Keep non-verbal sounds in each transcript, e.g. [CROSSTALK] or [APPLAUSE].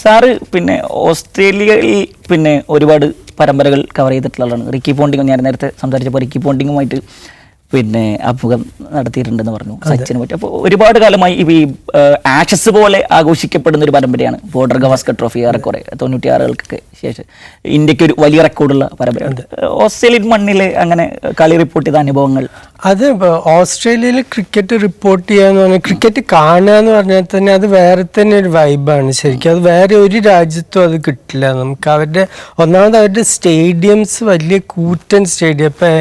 Sir പിന്നെ ഓസ്ട്രേലിയയിൽ പിന്നെ ഒരുപാട് പരമ്പരകൾ കവർ ചെയ്തിട്ടുള്ള ആളാണ്. റിക്കി പോണ്ടിങ് ഞാൻ നേരത്തെ സംസാരിച്ചപ്പോൾ റിക്കി പോണ്ടിങ്ങുമായിട്ട് പിന്നെ അഭിമുഖം നടത്തിയിട്ടുണ്ടെന്ന് പറഞ്ഞു സച്ചിനെ പറ്റി അപ്പോൾ ഒരുപാട് കാലമായി ഈ ആഷസ് പോലെ ആഘോഷിക്കപ്പെടുന്ന ഒരു പരമ്പരയാണ് ബോർഡർ ഗവാസ്കർ ട്രോഫി ഏറെക്കുറെ തൊണ്ണൂറ്റി ആറുകൾക്കൊക്കെ ശേഷം. ഇന്ത്യയ്ക്ക് ഒരു വലിയ റെക്കോർഡുള്ള പരമ്പരയാണ്. ഓസ്ട്രേലിയൻ മണ്ണിൽ അങ്ങനെ കളി റിപ്പോർട്ട് ചെയ്ത അനുഭവങ്ങൾ? അത് ഓസ്ട്രേലിയയിൽ ക്രിക്കറ്റ് റിപ്പോർട്ട് ചെയ്യാന്ന് പറഞ്ഞാൽ ക്രിക്കറ്റ് കാണുക എന്ന് പറഞ്ഞാൽ തന്നെ അത് വേറെ തന്നെ ഒരു വൈബാണ് ശരിക്കും. അത് വേറെ ഒരു രാജ്യത്തും അത് കിട്ടില്ല. നമുക്ക് അവരുടെ ഒന്നാമത് അവരുടെ സ്റ്റേഡിയംസ് വലിയ കൂറ്റൻ സ്റ്റേഡിയം ഇപ്പം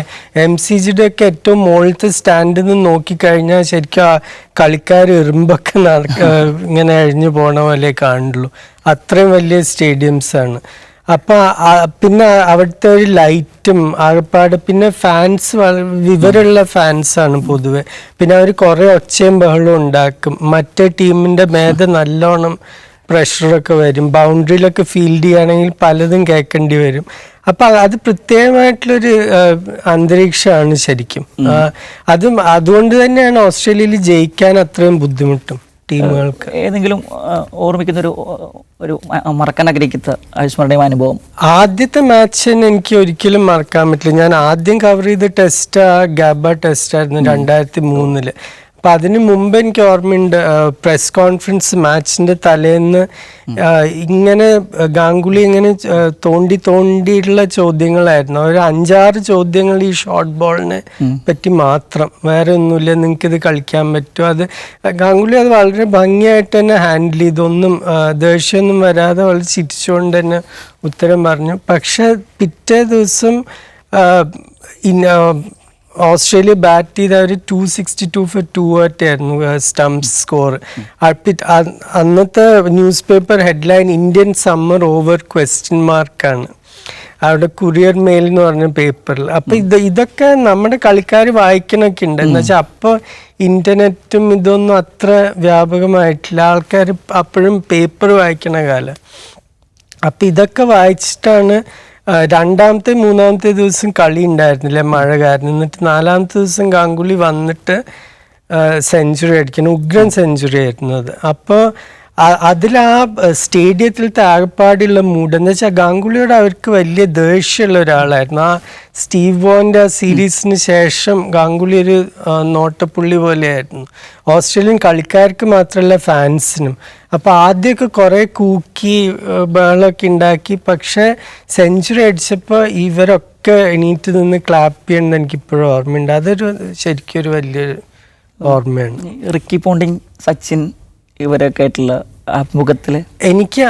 എം സി ജിയുടെ ഒക്കെ ഏറ്റവും മുകളിലത്തെ സ്റ്റാൻഡിൽ നിന്ന് നോക്കിക്കഴിഞ്ഞാൽ ശരിക്കും ആ കളിക്കാർ എറുമ്പൊക്കെ നടക്ക [LAUGHS] ഇങ്ങനെ അഴിഞ്ഞു പോണ പോലെ കാണുള്ളൂ. അത്രയും വലിയ സ്റ്റേഡിയംസ് ആണ്. അപ്പം പിന്നെ അവിടുത്തെ ഒരു ലൈറ്റും ആകപ്പാട് പിന്നെ ഫാൻസ് വിവരമുള്ള ഫാൻസാണ് പൊതുവെ. പിന്നെ അവർ കുറേ ഒച്ചയും ബഹളവും ഉണ്ടാക്കും. മറ്റേ ടീമിന്റെ മേധ നല്ലോണം പ്രഷറൊക്കെ വരും. ബൗണ്ടറിയിലൊക്കെ ഫീൽഡ് ചെയ്യുകയാണെങ്കിൽ പലതും കേൾക്കേണ്ടി വരും. അപ്പൊ അത് പ്രത്യേകമായിട്ടുള്ളൊരു അന്തരീക്ഷമാണ് ശരിക്കും. അതും അതുകൊണ്ട് തന്നെയാണ് ഓസ്ട്രേലിയയിൽ ജയിക്കാൻ അത്രയും ബുദ്ധിമുട്ടും ടീമുകൾക്ക്. ഏതെങ്കിലും ഓർമ്മിക്കുന്ന ഒരു ഒരു മറക്കാൻ ആഗ്രഹിക്കുന്ന അവിസ്മരണീയമായ അനുഭവം? ആദ്യത്തെ മാച്ച് എനിക്ക് ഒരിക്കലും മറക്കാൻ പറ്റില്ല. ഞാൻ ആദ്യം കവർ ചെയ്ത ടെസ്റ്റ് ഗാബ ടെസ്റ്റ് ആയിരുന്നു രണ്ടായിരത്തി മൂന്നിൽ. അപ്പൊ അതിന് മുമ്പ് എനിക്ക് ഓർമ്മയുണ്ട് പ്രസ് കോൺഫറൻസ് മാച്ചിന്റെ തലേന്ന് ഇങ്ങനെ ഗാംഗുലി ഇങ്ങനെ തോണ്ടി തോണ്ടിയിട്ടുള്ള ചോദ്യങ്ങളായിരുന്നു. ഒരു അഞ്ചാറ് ചോദ്യങ്ങൾ ഈ ഷോർട്ട് ബോളിനെ പറ്റി മാത്രം. വേറെ ഒന്നുമില്ല നിങ്ങൾക്ക് ഇത് കളിക്കാൻ പറ്റുമോ അത് ഗാംഗുലി അത് വളരെ ഭംഗിയായിട്ട് തന്നെ ഹാൻഡിൽ ചെയ്തൊന്നും ദേഷ്യമൊന്നും വരാതെ വളരെ ചിരിച്ചുകൊണ്ട് തന്നെ ഉത്തരം പറഞ്ഞു. പക്ഷെ പിറ്റേ ദിവസം ഓസ്ട്രേലിയ ബാറ്റ് ചെയ്ത ഒരു two sixty two four two ആയിരുന്നു സ്റ്റംപ് സ്കോർ അന്നത്തെ newspaper headline Indian summer over question മാർക്കാണ് അവിടെ കുറിയർ മെയിൽ എന്ന് പറഞ്ഞ പേപ്പറിൽ അപ്പൊ ഇത് ഇതൊക്കെ നമ്മുടെ കളിക്കാർ വായിക്കണൊക്കെ ഉണ്ട്. എന്ന് വെച്ചാൽ അപ്പോൾ ഇന്റർനെറ്റും ഇതൊന്നും അത്ര വ്യാപകമായിട്ടില്ല. ആൾക്കാർ അപ്പോഴും പേപ്പർ വായിക്കണ കാലം. അപ്പൊ ഇതൊക്കെ വായിച്ചിട്ടാണ് രണ്ടാമത്തെ മൂന്നാമത്തെ ദിവസം കളി ഉണ്ടായിരുന്നില്ല മഴ കാരണം. എന്നിട്ട് നാലാമത്തെ ദിവസം ഗാംഗുലി വന്നിട്ട് സെഞ്ചുറി അടിക്കണം. ഉഗ്രൻ സെഞ്ചുറി ആയിരുന്നു അത്. അപ്പോൾ അതിൽ ആ സ്റ്റേഡിയത്തിലത്തെ ആകപ്പാടിയുള്ള മൂഡ് എന്ന് വെച്ചാൽ ഗാംഗുലിയോട് അവർക്ക് വലിയ ദേഷ്യമുള്ള ഒരാളായിരുന്നു. ആ സ്റ്റീവ് വോന്റെ ആ സീരീസിന് ശേഷം ഗാംഗുലി ഒരു നോട്ടപ്പുള്ളി പോലെയായിരുന്നു. ഓസ്ട്രേലിയൻ കളിക്കാർക്ക് മാത്രമല്ല ഫാൻസിനും. അപ്പോൾ ആദ്യമൊക്കെ കുറേ കൂക്കി ബേളൊക്കെ ഉണ്ടാക്കി. പക്ഷേ സെഞ്ചുറി അടിച്ചപ്പോൾ ഇവരൊക്കെ എണീറ്റ് നിന്ന് ക്ലാപ്പ് ചെയ്യണമെന്ന് എനിക്ക് ഇപ്പോഴും ഓർമ്മയുണ്ട്. അതൊരു ശരിക്കും ഒരു വലിയൊരു ഓർമ്മയാണ്. റിക്കി പോണ്ടിങ് സച്ചിൻ ഇവരൊക്കെ ആയിട്ടുള്ള അഭിമുഖത്തിൽ എനിക്ക്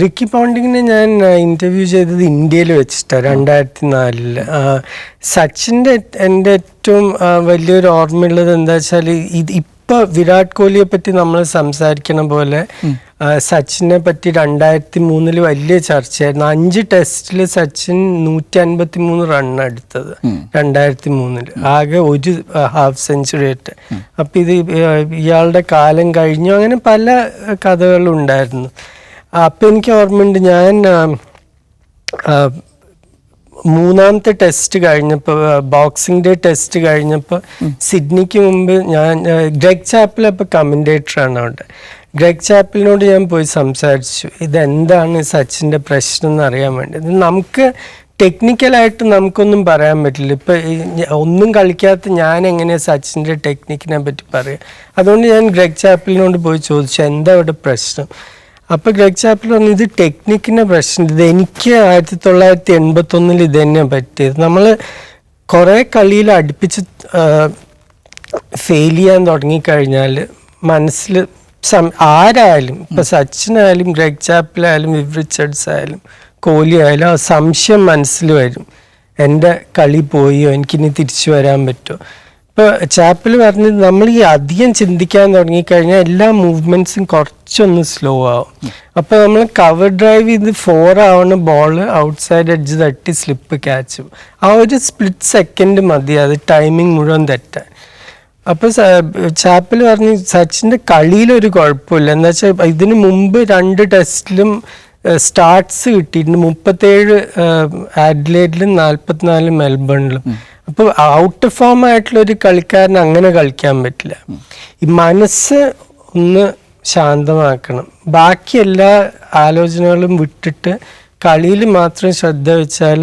റിക്കി പോണ്ടിങ്ങിനെ ഞാൻ ഇന്റർവ്യൂ ചെയ്തത് ഇന്ത്യയിൽ വെച്ചിട്ടാണ് രണ്ടായിരത്തി നാലിൽ സച്ചിന്റെ എന്റെ ഏറ്റവും വലിയൊരു ഓർമ്മയുള്ളത് എന്താ വെച്ചാൽ ഇത് ഇപ്പൊ വിരാട് കോഹ്ലിയെ പറ്റി നമ്മൾ സംസാരിക്കണ പോലെ സച്ചിനെ പറ്റി രണ്ടായിരത്തി മൂന്നിൽ വലിയ ചർച്ചയായിരുന്നു. അഞ്ച് ടെസ്റ്റിൽ സച്ചിൻ നൂറ്റി അൻപത്തി മൂന്ന് റൺ എടുത്തത് രണ്ടായിരത്തി മൂന്നിൽ ആകെ ഒരു ഹാഫ് സെഞ്ചുറി ആയിട്ട്. അപ്പൊ ഇത് ഇയാളുടെ കാലം കഴിഞ്ഞു. അങ്ങനെ പല കഥകളുണ്ടായിരുന്നു കഥകളും ഉണ്ടായിരുന്നു. അപ്പൊ എനിക്ക് ഓർമ്മയുണ്ട് ഞാൻ മൂന്നാമത്തെ ടെസ്റ്റ് കഴിഞ്ഞപ്പോൾ ബോക്സിംഗ് ഡേ ടെസ്റ്റ് കഴിഞ്ഞപ്പോൾ സിഡ്നിക്ക് മുമ്പ് ഞാൻ ഗ്രെഗ് ചാപ്പിൽ അപ്പോൾ കമന്റേറ്ററാണ് അവിടെ. ഗ്രെഗ് ചാപ്പിലിനോട് ഞാൻ പോയി സംസാരിച്ചു. ഇതെന്താണ് സച്ചിന്റെ പ്രശ്നം എന്ന് അറിയാൻ വേണ്ടി. ഇത് നമുക്ക് ടെക്നിക്കലായിട്ട് നമുക്കൊന്നും പറയാൻ പറ്റില്ല. ഇപ്പോൾ ഒന്നും കളിക്കാത്ത ഞാൻ എങ്ങനെ സച്ചിന്റെ ടെക്നിക്കിനെ പറ്റി പറയാം? അതുകൊണ്ട് ഞാൻ ഗ്രെഗ് ചാപ്പിളിനോട് പോയി ചോദിച്ചു എന്താ ഇവിടെ പ്രശ്നം? അപ്പോൾ ഗ്രെഗ് ചാപ്പിൾ പറഞ്ഞു ഇത് ടെക്നിക്കിന്റെ പ്രശ്നം. ഇത് എനിക്ക് ആയിരത്തി തൊള്ളായിരത്തി എൺപത്തൊന്നിൽ ഇത് തന്നെ പറ്റിയത്. നമ്മൾ കുറേ കളിയിൽ അടുപ്പിച്ച് ഫെയിൽ ചെയ്യാൻ തുടങ്ങിക്കഴിഞ്ഞാൽ മനസ്സിൽ സം- ആരായാലും ഇപ്പൊ സച്ചിനായാലും ഗ്രെഗ് ചാപ്പിലായാലും വിവ് റിച്ചർഡ്സ് ആയാലും കോഹ്ലി ആയാലും ആ സംശയം മനസ്സിൽ വരും. എന്റെ കളി പോയോ? എനിക്കിനി തിരിച്ചു വരാൻ പറ്റുമോ ഇപ്പോൾ ചാപ്പിൽ പറഞ്ഞത് നമ്മൾ ഈ അധികം ചിന്തിക്കാൻ തുടങ്ങിക്കഴിഞ്ഞാൽ എല്ലാ മൂവ്മെന്റ്സും കുറച്ചൊന്ന് സ്ലോ ആവും. അപ്പോൾ നമ്മൾ കവർ ഡ്രൈവ് ചെയ്ത് ഫോർ ആവണ ബോൾ ഔട്ട് സൈഡ് എഡ്ജ് തട്ടി സ്ലിപ്പ് ക്യാച്ച്. ആ ഒരു സ്പ്ലിറ്റ് സെക്കൻഡ് മതി. അത് ടൈമിംഗ് മുഴുവൻ തെറ്റാൻ. അപ്പൊ ചാപ്പിൽ പറഞ്ഞു സച്ചിന്റെ കളിയിലൊരു കുഴപ്പമില്ല. എന്താ വെച്ചാൽ ഇതിനു മുമ്പ് രണ്ട് ടെസ്റ്റിലും സ്റ്റാർട്ട്സ് കിട്ടിയിട്ടുണ്ട്. മുപ്പത്തേഴ് ആഡ്ലേഡിലും നാൽപ്പത്തിനാല് മെൽബണിലും. അപ്പൊ ഔട്ട് ഫോം ആയിട്ടുള്ള ഒരു കളിക്കാരന് അങ്ങനെ കളിക്കാൻ പറ്റില്ല. ഈ മനസ്സ് ഒന്ന് ശാന്തമാക്കണം. ബാക്കി എല്ലാ ആലോചനകളും വിട്ടിട്ട് കളിയിൽ മാത്രം ശ്രദ്ധ വെച്ചാൽ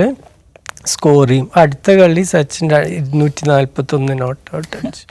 സ്കോർ ചെയ്യും. അടുത്ത കളി സച്ചിൻ ഇരുന്നൂറ്റി നാൽപ്പത്തി ഒന്ന് നോട്ട് ഔട്ട് അടിച്ചു.